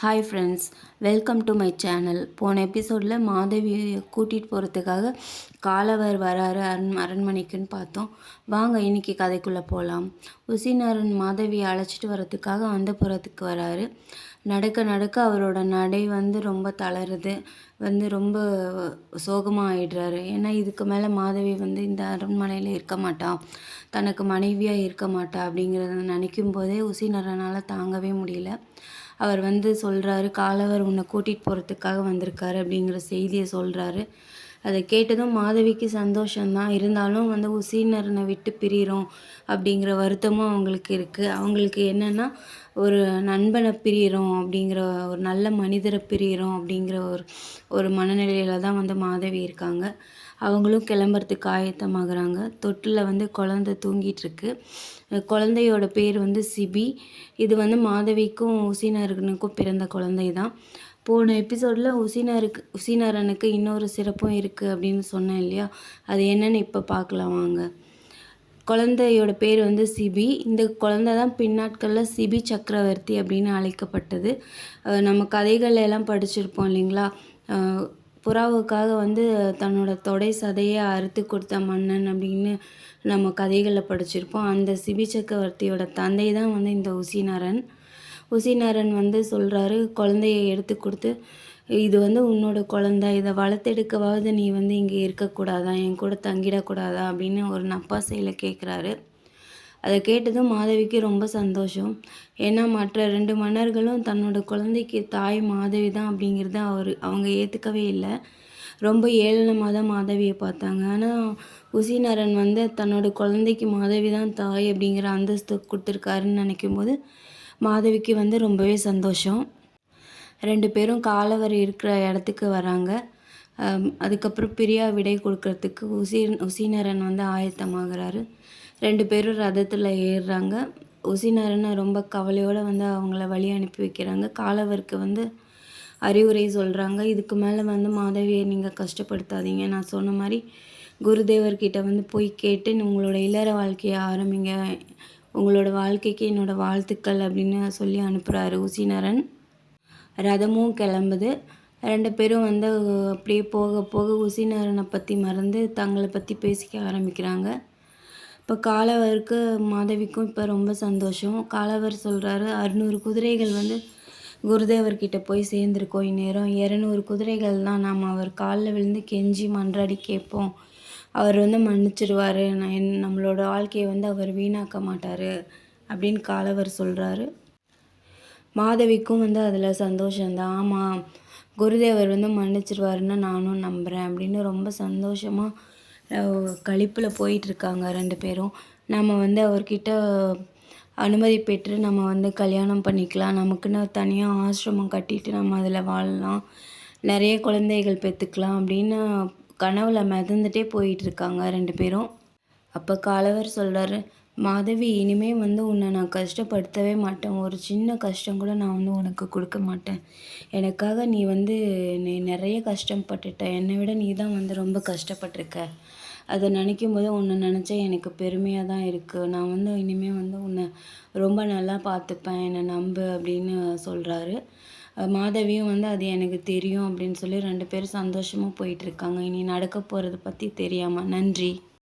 Hi friends welcome to my channel போன எபிசோடில் மாதவியை கூட்டிகிட்டு போகிறதுக்காக காலவர் வராரு அரண் அரண்மனைக்குன்னு பார்த்தோம். வாங்க இன்னைக்கு கதைக்குள்ளே போகலாம் உசினரன் மாதவியை அழைச்சிட்டு வரத்துக்காக அந்த புறத்துக்கு வராரு. நடக்க நடக்க அவரோட நடை வந்து ரொம்ப தளருது. வந்து ரொம்ப சோகமாக ஆயிடுறாரு ஏன்னா இதுக்கு மேலே மாதவி வந்து இந்த அரண்மனையில் இருக்க மாட்டான் தனக்கு மனைவியாக இருக்க மாட்டா அப்படிங்கிறத நினைக்கும் போதே உசிநரனால் தாங்கவே முடியல. அவர் வந்து சொல்கிறாரு காலவர் உன்னை கூட்டிகிட்டு போகிறதுக்காக வந்திருக்காரு அப்படிங்கிற செய்தியை சொல்கிறாரு அதை கேட்டதும் மாதவிக்கு சந்தோஷம்தான். இருந்தாலும் வந்து உசீனரனை விட்டு பிரிகிறோம் அப்படிங்கிற வருத்தமும் அவங்களுக்கு இருக்குது அவங்களுக்கு என்னென்னா ஒரு நண்பனை பிரிகிறோம் அப்படிங்கிற ஒரு நல்ல மனிதரை பிரிகிறோம் அப்படிங்கிற ஒரு ஒரு மனநிலையில் தான் வந்து மாதவி இருக்காங்க. அவங்களும் கிளம்புறதுக்கு ஆயத்தமாகறாங்க. தொட்டில் வந்து குழந்த தூங்கிட்டுருக்கு குழந்தையோட பேர் வந்து சிபி. இது வந்து மாதவிக்கும் உசினருனுக்கும் பிறந்த குழந்தை தான் போன எபிசோடில் உசினருக்கு உசினரனுக்கு இன்னொரு சிறப்பும் இருக்குது அப்படின்னு சொன்னேன் இல்லையா? அது என்னன்னு இப்போ பார்க்கலாம் வாங்க. குழந்தையோட பேர் வந்து சிபி. இந்த குழந்தை தான் பின்னாட்களில் சிபி சக்கரவர்த்தி அப்படின்னு அழைக்கப்பட்டது. நம்ம கதைகள் எல்லாம் படிச்சிருப்போம் இல்லைங்களா? புறாவுக்காக வந்து தன்னோட தொடை சதையை அறுத்து கொடுத்த மன்னன் அப்படின்னு நம்ம கதைகளில் படிச்சிருப்போம். அந்த சிபி சக்கரவர்த்தியோட தந்தை தான் வந்து இந்த உசிநரன். உசிநரன் வந்து சொல்கிறாரு குழந்தைய எடுத்து கொடுத்து இது வந்து உன்னோட குழந்த. இதை வளர்த்தெடுக்கவாவது நீ வந்து இங்கே இருக்கக்கூடாதா? என் கூட தங்கிடக்கூடாதா? அப்படின்னு ஒரு நப்பாசையில் கேட்குறாரு அதை கேட்டதும் மாதவிக்கு ரொம்ப சந்தோஷம். ஏன்னா மற்ற ரெண்டு மன்னர்களும் தன்னோட குழந்தைக்கு தாய் மாதவி தான் அப்படிங்கிறத அவர் அவங்க ஏற்றுக்கவே இல்லை. ரொம்ப ஏளனமாக தான் மாதவியை பார்த்தாங்க. ஆனால் உசிநரன் வந்து தன்னோட குழந்தைக்கு மாதவி தான் தாய் அப்படிங்கிற அந்தஸ்து கொடுத்துருக்காருன்னு நினைக்கும் போது மாதவிக்கு வந்து ரொம்பவே சந்தோஷம். ரெண்டு பேரும் காலவர் இருக்கிற இடத்துக்கு வராங்க. அதுக்கப்புறம் பிரியா விடை கொடுக்கறதுக்கு உசி உசிநரன் வந்து ஆயத்தமாகிறாரு. ரெண்டு பேரும் ரதத்தில் ஏறுறாங்க. உசினரனை ரொம்ப கவலையோடு வந்து அவங்கள வழி அனுப்பி வைக்கிறாங்க. காலவருக்கு வந்து அறிவுரை சொல்கிறாங்க இதுக்கு மேலே வந்து மாதவியை நீங்கள் கஷ்டப்படுத்தாதீங்க. நான் சொன்ன மாதிரி குருதேவர்கிட்ட வந்து போய் கேட்டு உங்களோட இல்லற வாழ்க்கையை ஆரம்பிங்க. உங்களோட வாழ்க்கைக்கு என்னோடய வாழ்த்துக்கள் அப்படின்னு சொல்லி அனுப்புகிறாரு உசினரன். ரதமும் கிளம்புது. ரெண்டு பேரும் வந்து அப்படியே போக போக உசினரனை பற்றி மறந்து தங்களை பற்றி பேசிக்க ஆரம்பிக்கிறாங்க. இப்போ காலவருக்கு மாதவிக்கும் இப்போ ரொம்ப சந்தோஷம். காலவர் சொல்கிறாரு அறுநூறு குதிரைகள் வந்து குருதேவர்கிட்ட போய் சேர்ந்துருக்கோம் இந்நேரம். இரநூறு குதிரைகள் தான் நாம் அவர் காலில் விழுந்து கெஞ்சி மன்றாடி கேட்போம். அவர் வந்து மன்னிச்சிடுவார் என் நம்மளோட வாழ்க்கையை வந்து அவர் வீணாக்க மாட்டார். அப்படின்னு காலவர் சொல்கிறாரு மாதவிக்கும் வந்து அதில் சந்தோஷந்தான் ஆமாம் குருதேவர் வந்து மன்னிச்சிடுவாருன்னு நானும் நம்புகிறேன் அப்படின்னு ரொம்ப சந்தோஷமாக கழிப்பில் போயிட்டுருக்காங்க ரெண்டு பேரும். நம்ம வந்து அவர்கிட்ட அனுமதி பெற்று நம்ம வந்து கல்யாணம் பண்ணிக்கலாம். நமக்குன்னு தனியாக ஆசிரமம் கட்டிட்டு நம்ம அதில் வாழலாம். நிறைய குழந்தைகள் பெற்றுக்கலாம் அப்படின்னு கனவில் மிதந்துட்டே போயிட்டுருக்காங்க ரெண்டு பேரும். அப்போ காலவர் சொல்கிறாரு மாதவி இனிமே வந்து உன்னை நான் கஷ்டப்படுத்தவே மாட்டேன். ஒரு சின்ன கஷ்டம் கூட நான் வந்து உனக்கு கொடுக்க மாட்டேன். எனக்காக நீ வந்து நீ நிறைய கஷ்டப்பட்டுட்ட. என்னை விட நீ தான் வந்து ரொம்ப கஷ்டப்பட்டிருக்க. அதை நினைக்கும் போது உன்னை நினச்சா எனக்கு பெருமையாக தான் இருக்குது நான் வந்து இனிமேல் வந்து உன்னை ரொம்ப நல்லா பார்த்துப்பேன். என்னை நம்பு அப்படின்னு சொல்கிறாரு மாதவியும் வந்து அது எனக்கு தெரியும் அப்படின்னு சொல்லி ரெண்டு பேரும் சந்தோஷமாக போயிட்டுருக்காங்க இனி நடக்க போகிறத பற்றி தெரியாமல் நன்றி.